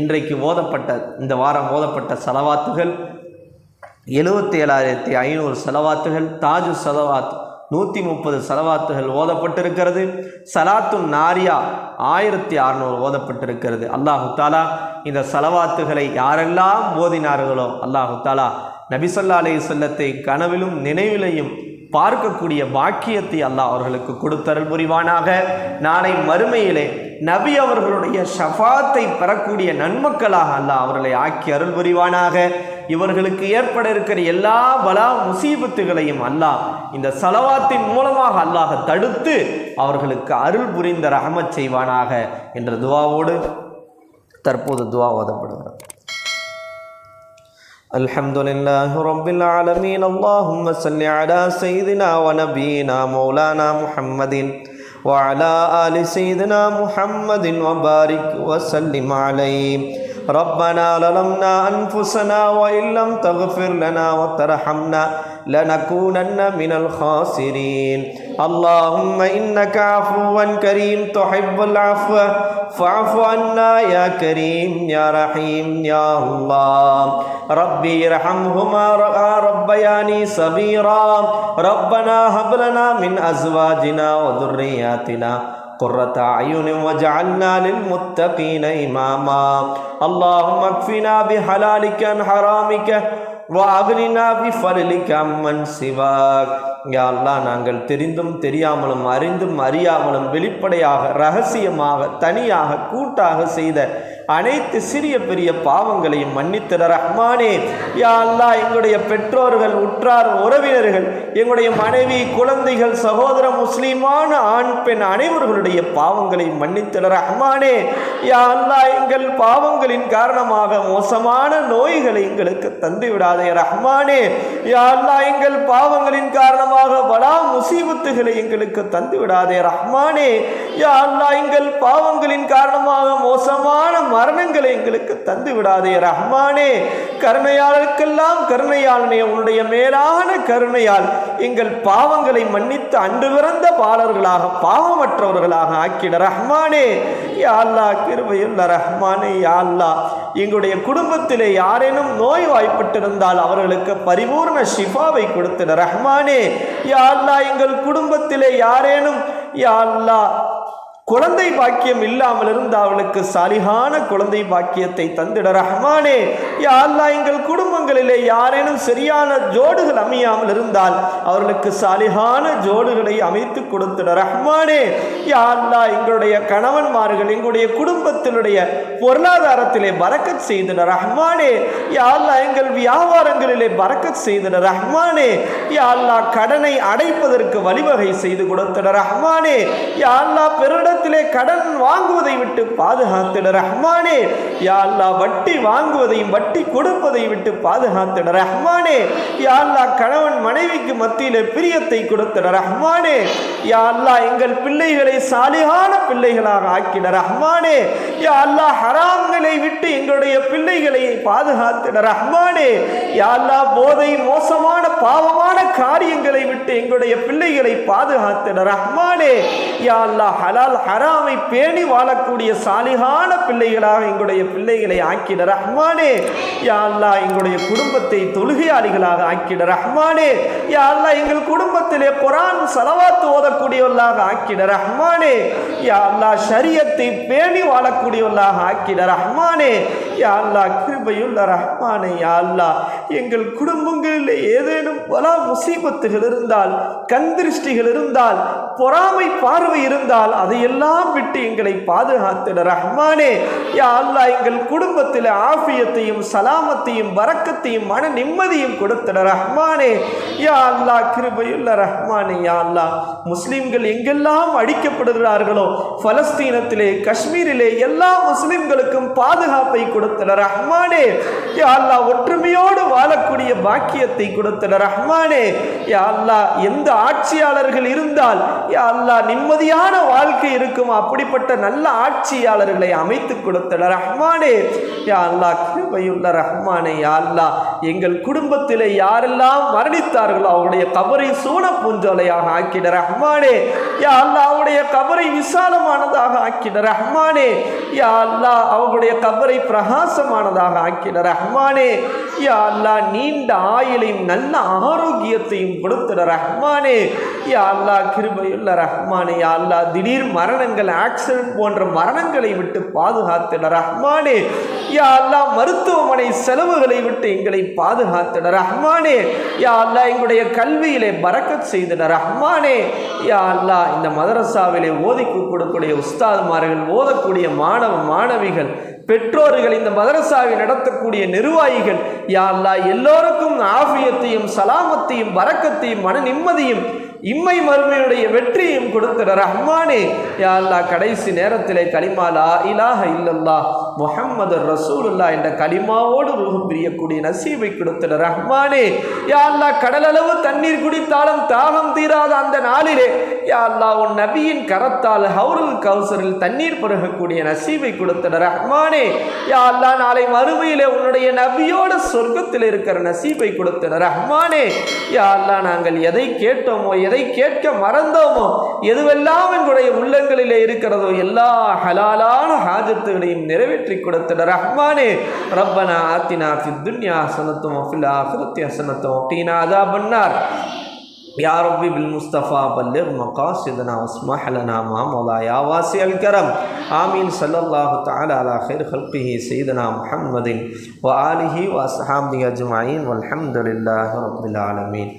இன்றைக்கு ஓதப்பட்ட இந்த வாரம் ஓதப்பட்ட செலவாத்துகள் எழுபத்தி ஏழாயிரத்தி ஐநூறு செலவாத்துகள் தாஜு செலவாத் நூற்றி முப்பது செலவாத்துகள் ஓதப்பட்டிருக்கிறது. சலாத்து நாரியா ஆயிரத்தி அறநூறு ஓதப்பட்டிருக்கிறது. அல்லாஹு தாலா இந்த செலவாத்துகளை யாரெல்லாம் ஓதினார்களோ அல்லாஹு தாலா நபிசல்லா அலைஹி செல்லத்தை கனவிலும் நினைவிலையும் பார்க்கக்கூடிய பாக்கியத்தை அல்லாஹ் அவர்களுக்கு கொடுத்தருள் புரிவானாக. நாளை மறுமையிலே நபி அவர்களுடைய ஷஃபாத்தை பெறக்கூடிய நன்மக்களாக அல்லாஹ் அவர்களை ஆக்கி அருள் புரிவானாக. இவர்களுக்கு ஏற்பட இருக்கிற எல்லா பலா முசீபத்துகளையும் அல்லாஹ் இந்த சலவாத்தின் மூலமாக அல்லாஹ் தடுத்து அவர்களுக்கு அருள் புரிந்த ரகமச் செய்வானாக என்ற துவாவோடு தற்போது துவா ஓதப்படுகிறது. الحمد لله رب العالمين اللهم صل على سيدنا ونبينا مولانا محمد وعلى آل سيدنا محمد وبارك وسلم عليه ربنا ظلمنا أنفسنا وإن لم تغفر لنا وترحمنا لنكونن من الخاسرين. اللهم إنك عفو كريم تحب العفو. فاعف عنا يا كريم يا رحيم يا الله. ربي ارحمهما ربياني صغيرا. ربنا هب لنا من أزواجنا وذرياتنا قرة أعين وجعلنا للمتقين إماما اللهم اكفنا بحلالك عن حرامك وأغننا بفضلك عمن سواك யா அல்லாஹ் நாங்கள் தெரிந்தும் தெரியாமலும் அறிந்தும் அறியாமலும் வெளிப்படையாக ரகசியமாக தனியாக கூட்டாக செய்த அனைத்து சிறிய பெரிய பாவங்களையும் மன்னித்திட ரஹ்மானே. யா அல்லாஹ் எங்களுடைய பெற்றோர்கள் உற்றார் உறவினர்கள் எங்களுடைய மனைவி குழந்தைகள் சகோதர முஸ்லீமான ஆண் பெண் அனைவர்களுடைய பாவங்களை மன்னித்திட ரஹ்மானே. யா அல்லா எங்கள் பாவங்களின் காரணமாக மோசமான நோய்களை எங்களுக்கு தந்து விடாதே ரஹ்மானே. யா அல்லா எங்கள் பாவங்களின் காரணமாக வலா முசீபத்துகளை எங்களுக்கு தந்து விடாதே ரஹ்மானே. யா அல்லா எங்கள் பாவங்களின் காரணமாக மோசமான மரணங்களை எங்களுக்கு தந்து விடாதே ரஹ்மானே. கருணையாளருக்கெல்லாம் கருணையாளனே. உன்னுடைய மேலான கருணையால் எங்கள் பாவங்களை மன்னித்து அன்று பிறந்த பாலர்களாக பாவமற்றவர்களாக ஆக்கிட ரஹ்மானே. யா அல்லாஹ் கிருபையுள்ள ரஹ்மானே யா எங்களுடைய குடும்பத்திலே யாரேனும் நோய் வாய்ப்பட்டிருந்தால் அவர்களுக்கு பரிபூர்ண ஷிஃபாவை கொடுத்திட ரஹ்மானே. யாழ்லா எங்கள் குடும்பத்திலே யாரேனும் யா குழந்தை பாக்கியம் இல்லாமல் இருந்து அவளுக்கு சாலிகான குழந்தை பாக்கியத்தை தந்திட ரஹ்மானே. யாழ்லா எங்கள் குடும்பங்களிலே யாரேனும் சரியான ஜோடுகள் அமையாமல் இருந்தால் அவர்களுக்கு சாலிகான ஜோடுகளை அமைத்து கொடுத்திட ரஹ்மானே. யாழ்லா எங்களுடைய கணவன்மார்கள் எங்களுடைய குடும்பத்தினுடைய பொருளாதாரத்திலே பறக்கத் செய்தன ரஹ்மானே யா அல்லாஹ் எங்கள் வியாபாரங்களிலே பறக்கத் செய்தன ரஹ்மானே யா அல்லாஹ் கடனை அடைப்பதற்கு வழிவகை செய்து கொடுத்தன ரஹ்மானே யா பெருடத்திலே கடன் வாங்குவதை விட்டு பாதுகாத்திட ரஹ்மானே யா வட்டி வாங்குவதையும் வட்டி கொடுப்பதை விட்டு பாதுகாத்திட ரஹ்மானே யா கணவன் மனைவிக்கு மத்தியிலே பிரியத்தை கொடுத்திட ரஹ்மானே யா எங்கள் பிள்ளைகளை சாலிகான பிள்ளைகளாக ஆக்கிட ரஹ்மானே யா அல்லாஹ் ஹராம்களை விட்டு எங்களுடைய பிள்ளைகளை பாதுகாத்திட ரஹ்மானே யா போதை மோசமான பாவமான காரியங்களை விட்டு எங்களுடைய பிள்ளைகளை பாதுகாத்திட ரஹ்மானே. யா ஹலால் ஹராமை பேணி வாழக்கூடிய சாலிகான பிள்ளைகளாக எங்களுடைய பிள்ளைகளை ஆக்கிட ரஹ்மானே. யா எங்களுடைய குடும்பத்தை தொழுகையாளிகளாக ஆக்கிட ரஹ்மானே. யா எங்கள் குடும்பத்திலே குரான் செலவாத்து ஓதக்கூடியவர்களாக ஆக்கிட ரஹ்மானே. யா அல்லாஹ் பேணி வாழக்கூடியவர்களாக ஆக்கிட ரஹ்மானே யா அல்லாஹ் கிருபையுள்ள ரஹ்மானே யா எங்கள் குடும்பங்களில் ஏதேனும் பல முசீபத்துகள் இருந்தால் கந்திருஷ்டிகள் இருந்தால் பொறாமை பார்வை இருந்தால் அதையெல்லாம் விட்டு எங்களை பாதுகாத்திட ரஹ்மானே. யா அல்லாஹ் எங்கள் குடும்பத்தில் ஆஃபியத்தையும் சலாமத்தையும் வரக்கத்தையும் மன நிம்மதியும் கொடுத்திட ரஹ்மானே. யா அல்லாஹ் கிருபையுள்ள ரஹ்மானே யா அல்லாஹ். முஸ்லீம்கள் எங்கெல்லாம் அடிக்கப்படுகிறார்களோ பலஸ்தீனத்திலே காஷ்மீரிலே எல்லா முஸ்லிம்களுக்கும் பாதுகாப்பை கொடுத்தன ரஹ்மானே. யா அல்லாஹ் ஒற்றுமையோடு வாழக்கூடிய பாக்கியத்தை கொடுத்தன ரஹ்மானே. யா அல்லாஹ் எந்த ஆட்சியாளர்கள் இருந்தால் யா அல்லாஹ் நிம்மதியான வாழ்க்கை இருக்கும்? அப்படிப்பட்ட நல்ல ஆட்சியாளர்களை அமைத்து கொடுத்தன ரஹ்மானே. யா அல்லாஹ் கிருபையுள்ள ரஹ்மானே யா அல்லாஹ். எங்கள் குடும்பத்தில் யாரெல்லாம் மரணித்தார்களோ அவருடைய கபரை சூன பூஞ்சோலையாக ஆக்கிட ரஹ்மானே. யா அல்லா அவருடைய கபரை விசாலமானதாக ஆக்கிட ரஹ்மானே. யா அல்லா அவங்களுடைய கபரை பிரகா பிரகாசமானதாக ஆக்கிட ரஹ்மானே யா அல்லாஹ் நீண்ட ஆயுளையும் நல்ல ஆரோக்கியத்தையும் கொடுத்துட ரஹ்மானே. யா அல்லாஹ் கிருபையுள்ள ரஹ்மானே யா அல்லாஹ் திடீர் மரணங்கள் ஆக்சிடென்ட் போன்ற மரணங்களை விட்டு பாதுகாத்திட ரஹ்மானே. யா அல்லாஹ் மருத்துவமனை செலவுகளை விட்டு எங்களை பாதுகாத்திட ரஹ்மானே யா அல்லா எங்களுடைய கல்வியிலே பறக்கச் செய்திட ரஹ்மானே யா அல்லாஹ் இந்த மதரசாவிலே ஓதி கொடுக்கக்கூடிய உஸ்தாதுமார்கள் ஓதக்கூடிய மாணவ மாணவிகள் பெற்றோர்கள் இந்த மதரசாவை நடத்தக்கூடிய நிர்வாகிகள் யா எல்லோருக்கும் ஆஃபியத்தையும் சலாமத்தையும் வரக்கத்தையும் மன நிம்மதியும் இம்மை மறுமையுடைய வெற்றியும் கொடுக்கிற ரஹ்மானே யா அல்லாஹ் கடைசி நேரத்திலே கலிமா லா இல்லல்லா முகம்மது ரசூலுல்லா என்ற கலிமாவோடு ரூஹு பிரியக்கூடிய நசீபை கொடுத்த ரஹ்மானே யா அல்லா கடலளவு தண்ணீர் குடித்தாலும் தாகம் தீராத அந்த நாளிலே யா அல்லா உன் நபியின் கரத்தால் ஹவுருல் கவுசரில் தண்ணீர் பருகக்கூடிய நசீபை கொடுத்த ரஹ்மானே யா அல்லா நாளை மறுமையிலே உன்னுடைய நபியோட சொர்க்கத்தில் இருக்கிற நசீபை கொடுத்த ரஹ்மானே யா அல்லா நாங்கள் எதை கேட்டோமோ எதை கேட்க மறந்தோமோ எதுவெல்லாம் எங்களுடைய உள்ளங்களிலே இருக்கிறதோ எல்லா ஹலாலான ஹாஜத்துகளையும் நிறைவேற்ற கொடுத்திட ரஹ்மானே ரப்பனா ஆத்தினா ஃபித் துன்யா ஹசனத்தும் ஃபில் ஆஃபிரத்தி ஹசனத்தும் வக்கீனா அதாபன்னார் يا ربي بالمصطفى بلغ مقاصدنا واسمح لنا ما مضى يا واسع الكرم آمين صلى الله تعالى على خير خلقه سيدنا محمد وآله وأصحابه أجمعين والحمد لله رب العالمين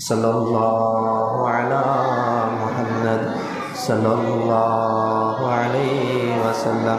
صلى الله على محمد صلى الله عليه وسلم